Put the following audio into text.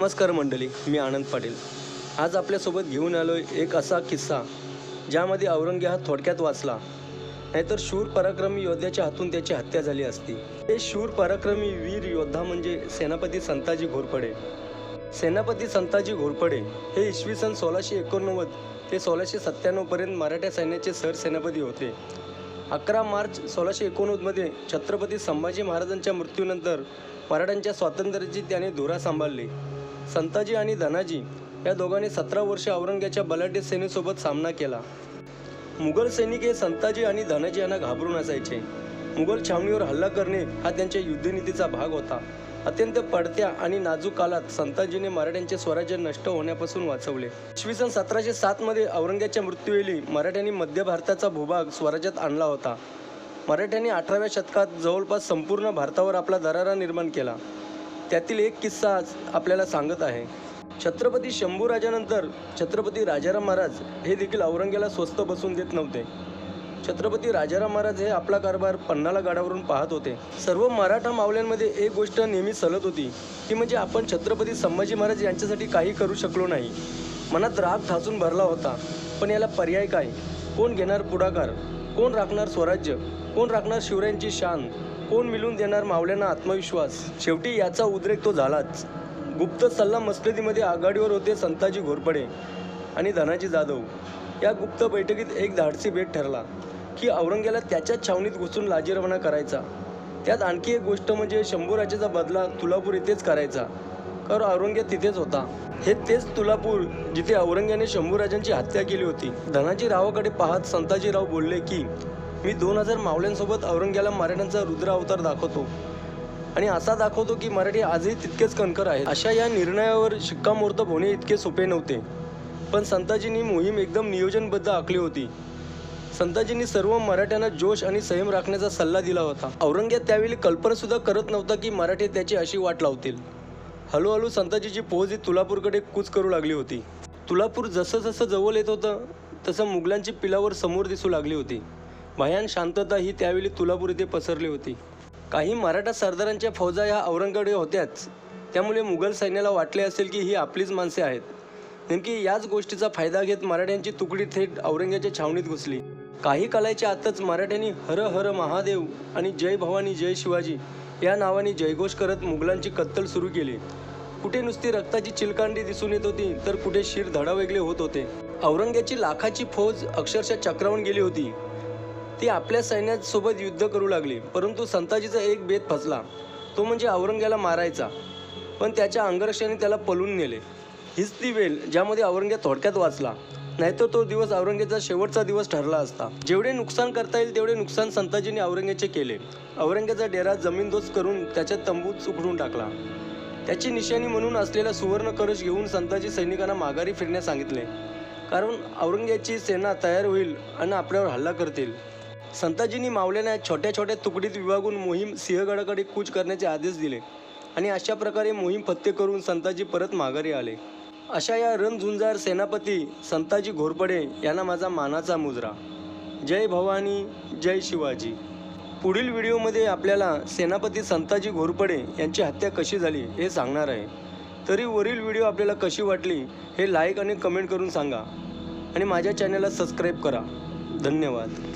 नमस्कार मंडळी मी आनंद पाटील. आज आपल्यासोबत घेऊन आलो एक असा किस्सा ज्यामध्ये औरंगी हा थोडक्यात वाचला नाहीतर शूर पराक्रमी योद्ध्याच्या हातून त्याची हत्या झाली असती. हे शूर पराक्रमी वीर योद्धा म्हणजे सेनापती संताजी घोरपडे. सेनापती संताजी घोरपडे हे इसवी सन सोळाशे एकोणनव्वद ते सोळाशे सत्त्याण्णवपर्यंत मराठा सैन्याचे सरसेनापती होते. अकरा मार्च सोळाशे एकोणनव्वदमध्ये छत्रपती संभाजी महाराजांच्या मृत्यूनंतर मराठ्यांच्या स्वातंत्र्याची त्याने धुरा सांभाळली. संताजी आणि धनाजी या दोघांनी सतरा वर्ष औरंग्याच्या बलाढ्य सेनेसोबत सामना केला. मुघल सैनिक हे संताजी आणि धनाजी यांना घाबरून असायचे. मुघल छावणीवर हल्ला करणे हा त्यांच्या युद्धनीतीचा भाग होता. अत्यंत पडत्या आणि नाजूक काळात संताजीने मराठ्यांचे स्वराज्य नष्ट होण्यापासून वाचवले. इसवी सन सतराशे सातमध्ये औरंग्याच्या मृत्यूवेळी मराठ्यांनी मध्य भारताचा भूभाग स्वराज्यात आणला होता. मराठ्यांनी अठराव्या शतकात जवळपास संपूर्ण भारतावर आपला दरारा निर्माण केला. त्यातील एक किस्सा आज आपल्याला सांगत आहे. छत्रपती शंभूराजानंतर छत्रपती राजाराम महाराज हे देखील औरंग्याला स्वस्त बसून देत नव्हते. छत्रपती राजाराम महाराज हे आपला कारभार पन्नाला गाडावरून पाहत होते. सर्व मराठा मावल्यांमध्ये एक गोष्ट नेहमी सलत होती ती म्हणजे आपण छत्रपती संभाजी महाराज यांच्यासाठी काही करू शकलो नाही. मनात राग ठासून भरला होता पण याला पर्याय काय? कोण घेणार पुढाकार? कोण राखणार स्वराज्य? कोण राखणार शिवरायांची शान? कोण मिळून देणार मावळ्यांना आत्मविश्वास? शेवटी याचा उद्रेक तो झालाच. गुप्त सल्ला मसलदीमध्ये आघाडीवर होते संताजी घोरपडे आणि धनाजी जाधव. या गुप्त बैठकीत एक धाडसी भेट ठरला की औरंग्याला त्याच्याच छावणीत घुसून लाजीरवाना करायचा. त्यात आणखी एक गोष्ट म्हणजे शंभूराजेचा बदला तुलापूर येथेच करायचा. कारण औरंग्या तिथेच होता. हे तेच तुलापूर जिथे औरंग्याने शंभूराजांची हत्या केली होती. धनाजी रावाकडे पाहत संताजीराव बोलले की मी दोन हजार मावल्यांसोबत औरंग्याला मराठ्यांचा रुद्र अवतार दाखवतो. आणि असा दाखवतो की मराठी आजही तितकेच कणकर आहेत. अशा या निर्णयावर शिक्कामोर्तब होणे इतके सोपे नव्हते. पण संताजींनी मोहीम एकदम नियोजनबद्ध आखली होती. संताजींनी सर्व मराठ्यांना जोश आणि संयम राखण्याचा सल्ला दिला होता. औरंग्या त्यावेळी कल्पनासुद्धा करत नव्हता की मराठी त्याची अशी वाट लावतील. हळूहळू संताजीची पोहोच ही तुलापूरकडे कूच करू लागली होती. तुलापूर जसं जसं जवळ येत होतं तसं मुघलांची पिलावर समोर दिसू लागली होती. भयान शांतता ही त्यावेळी तुलापूर येथे पसरली होती. काही मराठा सरदारांच्या फौजा ह्या औरंगाबादे होत्याच. त्यामुळे मुघल सैन्याला वाटले असेल की ही आपलीच माणसे आहेत. नेमकी याच गोष्टीचा फायदा घेत मराठ्यांची तुकडी थेट औरंग्याच्या छावणीत घुसली. काही कालाच्या आतच मराठ्यांनी हर हर महादेव आणि जय भवानी जय शिवाजी या नावाने जयघोष करत मुघलांची कत्तल सुरू केली. कुठे नुसती रक्ताची चिलकांडी दिसून येत होती तर कुठे शिर धडावेगळे होत होते. औरंग्याची लाखाची फौज अक्षरशः चक्रावून गेली होती. ती आपल्या सैन्यासोबत युद्ध करू लागली परंतु संताजीचा एक बेत फसला. तो म्हणजे औरंग्याला मारायचा. पण त्याच्या अंगरक्षाने त्याला पलून नेले. हीच ती वेल ज्यामध्ये औरंग्या थोडक्यात वाचला. नाहीतर तो दिवस औरंगेचा शेवटचा दिवस ठरला असता. जेवढे नुकसान करता येईल तेवढे नुकसान संताजीने औरंग्याचे केले. औरंग्याचा डेरा जमीनदोस्त करून त्याच्या तंबूत उघडून टाकला. त्याची निशाणी म्हणून असलेला सुवर्ण कलश घेऊन संताजी सैनिकांना माघारी फिरण्यास सांगितले. कारण औरंग्याची सेना तयार होईल आणि आपल्यावर हल्ला करतील. संताजींनी मावल्याने छोट्या छोट्या तुकडीत विभागून मोहीम सिंहगडाकडे कूच करण्याचे आदेश दिले आणि अशा प्रकारे मोहीम फत्ते करून संताजी परत माघारी आले. अशा या रणझुंजार सेनापती संताजी घोरपडे यांना माझा मानाचा मुजरा. जय भवानी जय शिवाजी. पुढील व्हिडिओमध्ये आपल्याला सेनापती संताजी घोरपडे यांची हत्या कशी झाली हे सांगणार आहे. तरी वरील व्हिडिओ आपल्याला कशी वाटली हे लाईक आणि कमेंट करून सांगा. आणि माझ्या चॅनलला सबस्क्राईब करा. धन्यवाद.